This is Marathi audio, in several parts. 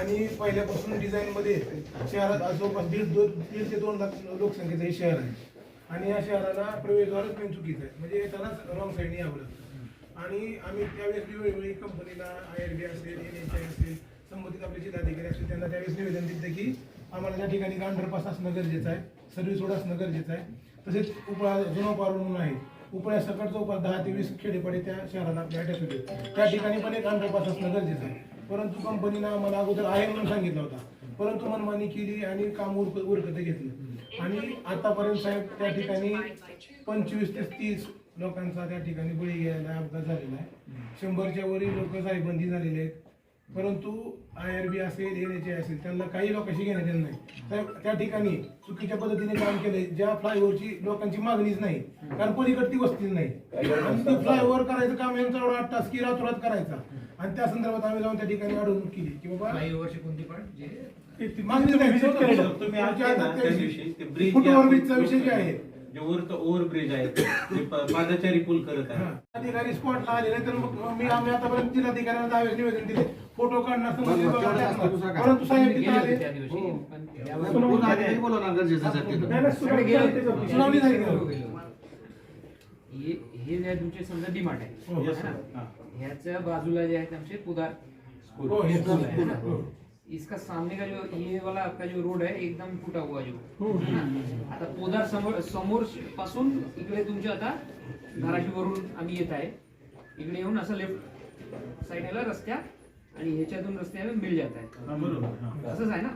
आणि पहिल्यापासून डिझाईनमध्ये शहरात आज जवळपास दीड दोन दीड ते दोन लाख लोकसंख्येचं हे शहर आहे. आणि या शहराला प्रवेशद्वारच मेन चुकीचं आहे. म्हणजे येतानाच रॉंग साईडने यावं लागतं. आणि आम्ही त्यावेळेस वेळोवेळी कंपनीला आय आर बी असेल एन एच आय असेल संबंधित आपले जिल्हाधिकारी असतील त्यांना त्यावेळेस निवेदन दिलं की आम्हाला त्या ठिकाणी अंडरपास असणं गरजेचं आहे. सर्व्हिस रोड असणं गरजेचं आहे. तसेच उपळा जुना पार म्हणून आहे. उपळ्या सकाळचा उपास दहा ते वीस खेडेपाडे त्या शहराला आपल्या अटॅच होते त्या ठिकाणी पण एक अंडरपास असणं गरजेचं आहे. परंतु कंपनीनं आम्हाला अगोदर आहे म्हणून सांगितला होता. परंतु मनमानी केली आणि काम उरक उरकत घेतलं. आणि आतापर्यंत साहेब त्या ठिकाणी पंचवीस ते तीस लोकांचा त्या ठिकाणी बळी घ्यायला अपघात झालेला आहे. शंभरच्या वरील लोक जायबंदी झालेले आहेत. परंतु आय आर बी असेल एन एच असेल त्यांना काही लोकांशी घेणं देणं नाही. साहेब त्या ठिकाणी चुकीच्या पद्धतीने काम केलंय ज्या फ्लायओव्हरची लोकांची मागणीच नाही. कारण पलीकडती वस्तीच नाही. आणि ते फ्लायओव्हर करायचं काम यांचा एवढा आठ तास की रातोरात करायचा. आणि त्या संदर्भात आम्ही जाऊन त्या ठिकाणी अडवणूक केली की बाबा फ्लायओव्हरची कोणती पण जे ते- ते मागणीच नाही. तुम्ही आज ना त्या दिवशी. ते ब्रिज फुटओव्हर ब्रिजचा विषय जे आहे जे वर ओव्हर ब्रिज आहे ते प- पादचारी पूल करत हा. आहे अधिकारी स्पॉटला आले नाही तर मग मी आम्ही आतापर्यंत जिल्हाधिकाऱ्यांना दहावेळेस निवेदन दिले फोटो काढणार. परंतु साहेब तिथे आले सुनावणी झाली. बोलवणार गरजेचं आहे. नाही. सुनावणी झाली हे हे जे तुमचे समजा डिमांड आहे हो. Yes, sir. ना? ह्याच्या बाजूला जे आहेत आमचे पुदार हो, हे स्कूल है ना? हो. इसका सामने का जो ये वाला आपका जो रोड है एकदम फुटा हुआ जो? आता पोदार समोर समोर पासून इकडे तुमच्या आता धाराशिववरून आम्ही येत आहे इकडे येऊन असं लेफ्ट साईडला रस्त्या आणि ह्याच्यातून रस्त्याला मिल जात आहे हा, बरोबर हा. असंच आहे हा, ना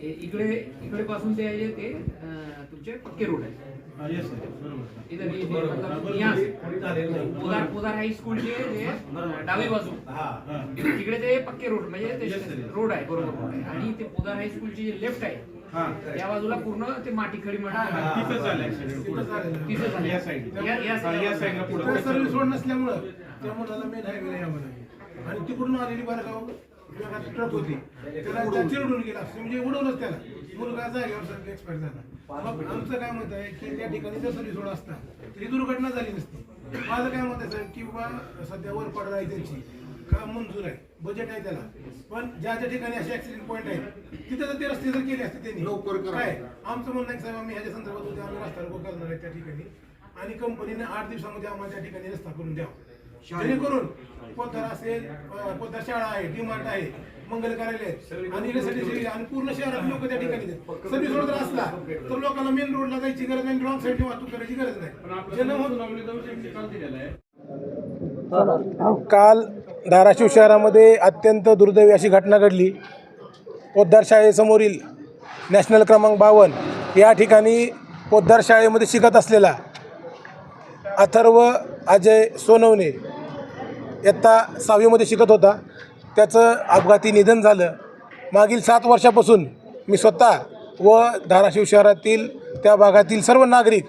ए- इकडे इकडे पासून ते आहे ते तुमचे पक्के रोड आहे हा, इधर ये हा, पोदार जे डावी बाजू. हा. तिकडे ते पक्के रोड म्हणजे ते. रोड आहे बरोबर. रोड आहे आणि ते पोदार हाय स्कूलची जे लेफ्ट आहे हा. त्या बाजूला पूर्ण ते माती खडी हा, झालं. या side. या- या हा, या सर्व्हिस रोड नसल्यामुळं त्यामुळे आणि तिकडून आलेली बारगाव ट्रक होती. त्याला त्या चिरडून गेला. म्हणजे उडवलंच त्याला. मुलगा जागेवर एक्सपायर झाला. मग आमचं काय मत आहे की त्या ठिकाणी जर सर्व्हिस रोड असता तर ही दुर्घटना झाली नसती. माझं काय मत आहे साहेब की बाबा सध्या वर पडला आहे त्यांची. काम मंजूर आहे. बजेट आहे त्याला. पण ज्या ज्या ठिकाणी असे ऍक्सिडेंट पॉईंट आहेत तिथे जर ते रस्ते जर केले असते त्यांनी. लवकर करा. काय? आमचं म्हणणं आहे साहेब आम्ही ह्याच्या संदर्भात उद्या आम्ही रस्ता करणार आहे त्या ठिकाणी. आणि कंपनीने आठ दिवसामध्ये आम्हाला त्या ठिकाणी रस्ता करून द्यावा. जेणेकरून पोद्दार असेल अं, पोद्दार शाळा आहे डीमार्ट आहे मंगल कार्यालय आहे. आणि आणि पूर्ण शहरात लोक त्या ठिकाणी. सर्व्हिस रोड जर असला तर लोकांना मेन रोडला जायची गरज नाही रॉंग साईडने वाहतूक करायची गरज नाही काल धाराशिव शहरामध्ये अत्यंत दुर्दैवी अशी घटना घडली पोद्दार शाळेसमोरील नॅशनल क्रमांक बावन्न या ठिकाणी पोद्दार शाळेमध्ये शिकत असलेला अथर्व अजय सोनवणे इयत्ता सहावीमध्ये शिकत होता. त्याचं अपघाती निधन झालं. मागील सात वर्षापासून मी स्वतः व धाराशिव शहरातील त्या भागातील सर्व नागरिक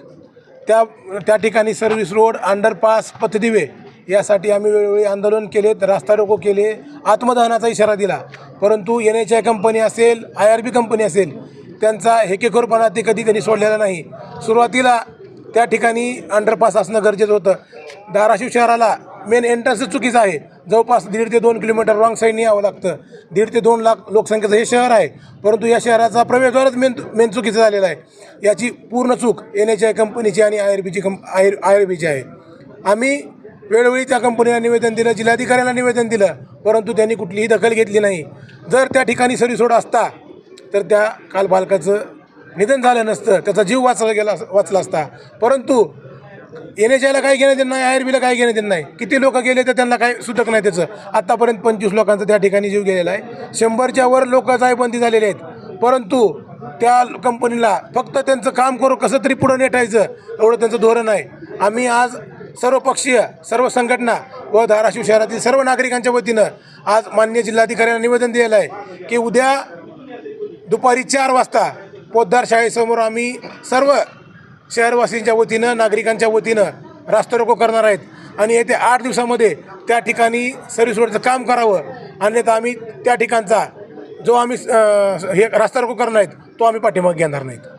त्या त्या ठिकाणी सर्व्हिस रोड अंडरपास पथदिवे यासाठी आम्ही वेळोवेळी आंदोलन केले रास्ता रोको केले आत्मदहनाचा इशारा दिला. परंतु एन एच आय कंपनी असेल आय आर बी कंपनी असेल त्यांचा हेकेखोरपणा ते कधी त्यांनी सोडलेला नाही. सुरुवातीला त्या ठिकाणी अंडरपास असणं गरजेचं होतं. धाराशिव शहराला मेन एंट्रन्सच चुकीचं आहे. जवळपास दीड ते दोन किलोमीटर रॉंग साईडने यावं लागतं. दीड ते दोन लाख लोकसंख्येचं हे शहर आहे. परंतु या शहराचा प्रवेशद्वारच मेन मेन चुकीचं झालेलं आहे. याची पूर्ण चूक एन एच आय कंपनीची आणि आय आर बीची कंप आय आय आर बीची आहे. आम्ही वेळोवेळी त्या कंपनीला निवेदन दिलं जिल्हाधिकाऱ्यांना निवेदन दिलं परंतु त्यांनी कुठलीही दखल घेतली नाही. जर त्या ठिकाणी सरीसोड असता तर त्या काल बालकाचं निधन झालं नसतं त्याचा जीव वाचला गेला वाचला असता. परंतु एन एच आयला काय घेणं देणं नाही आय आर बीला काय घेणं देणं नाही. किती लोक गेले तर त्यांना काय सुटक नाही त्याचं. आत्तापर्यंत पंचवीस लोकांचा त्या ठिकाणी जीव गेलेला आहे. शंभरच्या वर लोक जायबंदी झालेले आहेत. परंतु त्या कंपनीला फक्त त्यांचं काम करू कसं तरी पुढं नेटायचं एवढं त्यांचं धोरण आहे आम्ही आज सर्वपक्षीय सर्व संघटना व धाराशिव शहरातील सर्व नागरिकांच्या वतीनं आज मान्य जिल्हाधिकाऱ्यांना निवेदन दिलेलं आहे की उद्या दुपारी चार वाजता पोद्दार शाळेसमोर आम्ही सर्व शहरवासींच्या वतीनं नागरिकांच्या वतीनं रास्तारोको करणार आहेत. आणि येत्या आठ दिवसामध्ये त्या ठिकाणी सर्व्हिस रोडचं काम करावं. अन्यथा आम्ही त्या ठिकाणचा जो आम्ही हे रास्ता रोको करणार आहेत तो आम्ही पाठीमागे घेणार नाहीत.